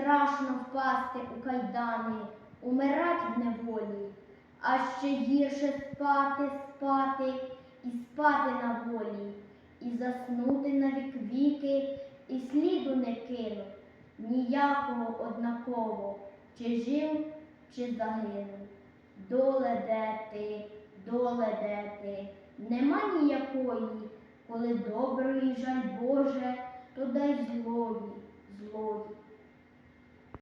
Страшно впасти у кайдани, умирать в неволі, а ще гірше спати, спати і спати на волі, і заснути на вік віки, і сліду не кинуть, ніякого однаково, чи жив, чи загинув. Доле де ти, доле де ти, нема ніякої, коли доброї жаль Боже, то дай злої, злої.